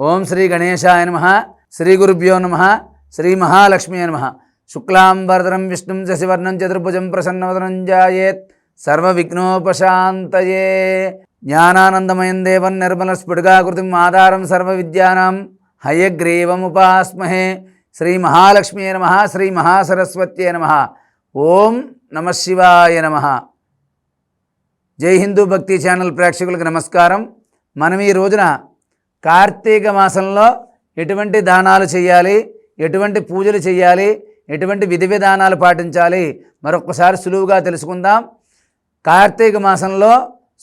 ఓం శ్రీ గణేశాయ నమ శ్రీ గురుభ్యో నమ శ్రీ మహాలక్ష్మీ నమ. శుక్లాంబరధరం విష్ణుం శశివర్ణం చతుర్భుజం ప్రసన్నవదనం జాయేత్. సర్వవిఘ్నోపశాంతయే. జ్ఞానానందమయం దేవం నిర్మల స్ఫుటగాకృతిం ఆధారం సర్వ విద్యానాం హయగ్రీవముపాస్మహే. శ్రీ మహాలక్ష్మీ నమ శ్రీ మహాసరస్వత్యే నమ. ఓం నమ శివాయ నమ. జై హిందూ భక్తి ఛానల్ ప్రేక్షకులకు నమస్కారం. మనం ఈ రోజున కార్తీక మాసంలో ఎటువంటి దానాలు చేయాలి? ఎటువంటి పూజలు చేయాలి? ఎటువంటి విధి విధానాలు పాటించాలి? మరొకసారి సులువుగా తెలుసుకుందాం. కార్తీక మాసంలో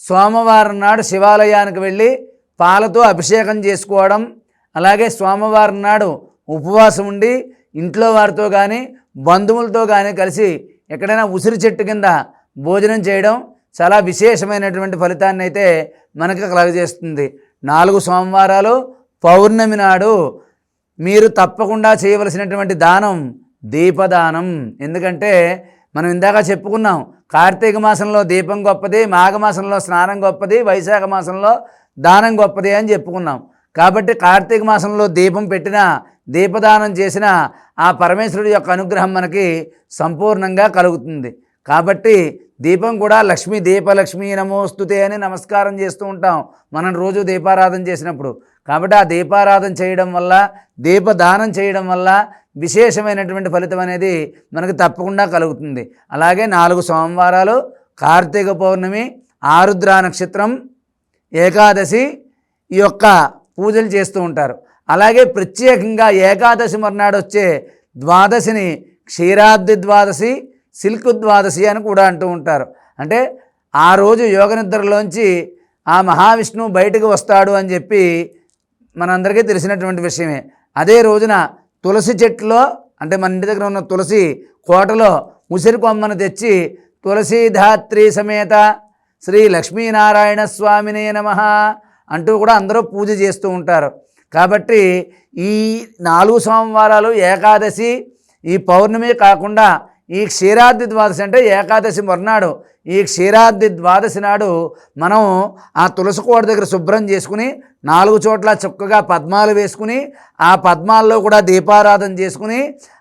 సోమవారం నాడు శివాలయానికి వెళ్ళి పాలతో అభిషేకం చేసుకోవడం అలాగే సోమవారం నాడు ఉపవాసం ఉండి ఇంట్లో వారితో కానీ బంధువులతో కానీ కలిసి ఎక్కడైనా ఉసిరి చెట్టు కింద భోజనం చేయడం చాలా విశేషమైనటువంటి ఫలితాన్ని అయితే మనకు కలగజేస్తుంది. నాలుగు సోమవారాలు పౌర్ణమి నాడు మీరు తప్పకుండా చేయవలసినటువంటి దానం దీపదానం. ఎందుకంటే మనం ఇందాక చెప్పుకున్నాం కార్తీక మాసంలో దీపం గొప్పది మాఘమాసంలో స్నానం గొప్పది వైశాఖ మాసంలో దానం గొప్పది అని చెప్పుకున్నాం. కాబట్టి కార్తీక మాసంలో దీపం పెట్టిన దీపదానం చేసిన ఆ పరమేశ్వరుడి యొక్క అనుగ్రహం మనకి సంపూర్ణంగా కలుగుతుంది. కాబట్టి దీపం కూడా లక్ష్మీ దీపలక్ష్మీ నమోస్తుతే అని నమస్కారం చేస్తూ ఉంటాం. మనం రోజు దీపారాధన చేసినప్పుడు. కాబట్టి ఆ దీపారాధన చేయడం వల్ల దీపదానం చేయడం వల్ల విశేషమైనటువంటి ఫలితం అనేది మనకు తప్పకుండా కలుగుతుంది. అలాగే నాలుగు సోమవారాలు కార్తీక పౌర్ణమి ఆరుద్ర నక్షత్రం ఏకాదశి ఈ యొక్క పూజలు చేస్తూ ఉంటారు. అలాగే ప్రత్యేకంగా ఏకాదశి మర్నాడు వచ్చే ద్వాదశిని క్షీరాబ్ది ద్వాదశి సిల్క్ ద్వాదశి అని కూడా అంటూ ఉంటారు. అంటే ఆ రోజు యోగ నిద్రలోంచి ఆ మహావిష్ణువు బయటకు వస్తాడు అని చెప్పి మనందరికీ తెలిసినటువంటి విషయమే. అదే రోజున తులసి చెట్టులో అంటే మన ఇంటి దగ్గర ఉన్న తులసి కోటలో ఉసిరి కొమ్మను తెచ్చి తులసీధాత్రి సమేత శ్రీ లక్ష్మీనారాయణ స్వామినే నమ అంటూ కూడా అందరూ పూజ చేస్తూ ఉంటారు. కాబట్టి ఈ నాలుగు సోమవారాలు ఏకాదశి ఈ పౌర్ణమి కాకుండా ఈ క్షీరాద్రి ద్వాదశి అంటే ఏకాదశి మర్నాడు. ఈ క్షీరాద్రి ద్వాదశి నాడు మనం ఆ తులసి కోట దగ్గర శుభ్రం చేసుకుని నాలుగు చోట్ల చక్కగా పద్మాలు వేసుకుని ఆ పద్మాల్లో కూడా దీపారాధన చేసుకుని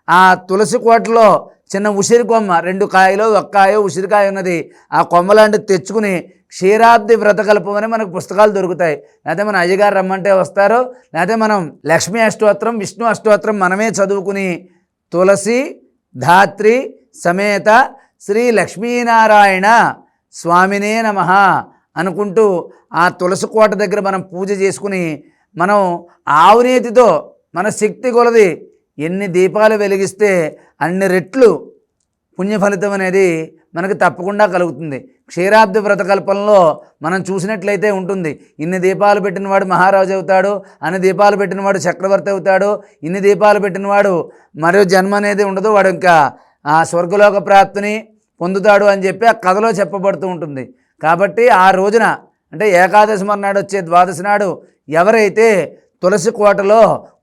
ఆ తులసి కోటలో చిన్న ఉసిరి కొమ్మ రెండు కాయలు ఒక్కాయో ఉసిరికాయ ఉన్నది ఆ కొమ్మలాంటిది తెచ్చుకుని క్షీరాబ్ది వ్రతకల్పం అని మనకు పుస్తకాలు దొరుకుతాయి. లేకపోతే మన అయ్యగారు రమ్మంటే వస్తారు. లేకపోతే మనం లక్ష్మీ అష్టోత్తరం విష్ణు అష్టోత్తరం మనమే చదువుకుని తులసి ధాత్రి సమేత శ్రీ లక్ష్మీనారాయణ స్వామినే నమ అనుకుంటూ ఆ తులసి కోట దగ్గర మనం పూజ చేసుకుని మనం ఆవునేతితో మన శక్తి కొలది ఎన్ని దీపాలు వెలిగిస్తే అన్ని రెట్లు పుణ్య ఫలితం అనేది మనకు తప్పకుండా కలుగుతుంది. క్షీరాబ్ది వ్రతకల్పంలో మనం చూసినట్లయితే ఉంటుంది. ఇన్ని దీపాలు పెట్టినవాడు మహారాజు అవుతాడు అన్ని దీపాలు పెట్టినవాడు చక్రవర్తి అవుతాడు ఇన్ని దీపాలు పెట్టినవాడు మరో జన్మ అనేది ఉండదు వాడు ఇంకా ఆ స్వర్గలోక ప్రాప్తిని పొందుతాడు అని చెప్పి ఆ కథలో చెప్పబడుతూ ఉంటుంది. కాబట్టి ఆ రోజున అంటే ఏకాదశి మర్నాడు వచ్చే ద్వాదశి నాడు ఎవరైతే తులసి కోటలో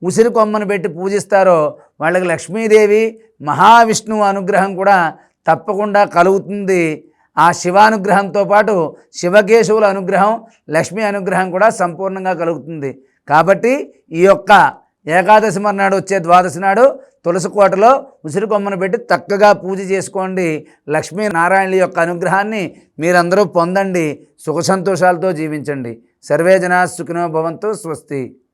ఉసిరి కొమ్మను పెట్టి పూజిస్తారో వాళ్ళకి లక్ష్మీదేవి మహావిష్ణువు అనుగ్రహం కూడా తప్పకుండా కలుగుతుంది. ఆ శివానుగ్రహంతో పాటు శివకేశవుల అనుగ్రహం లక్ష్మీ అనుగ్రహం కూడా సంపూర్ణంగా కలుగుతుంది. కాబట్టి ఈ యొక్క ఏకాదశి మర్నాడు వచ్చే ద్వాదశి నాడు తులసి కోటలో ఉసిరి కొమ్మను పెట్టి చక్కగా పూజ చేసుకోండి. లక్ష్మీనారాయణుల యొక్క అనుగ్రహాన్ని మీరందరూ పొందండి. సుఖ సంతోషాలతో జీవించండి. సర్వే జనా సుఖినో భవంతు స్వస్తి.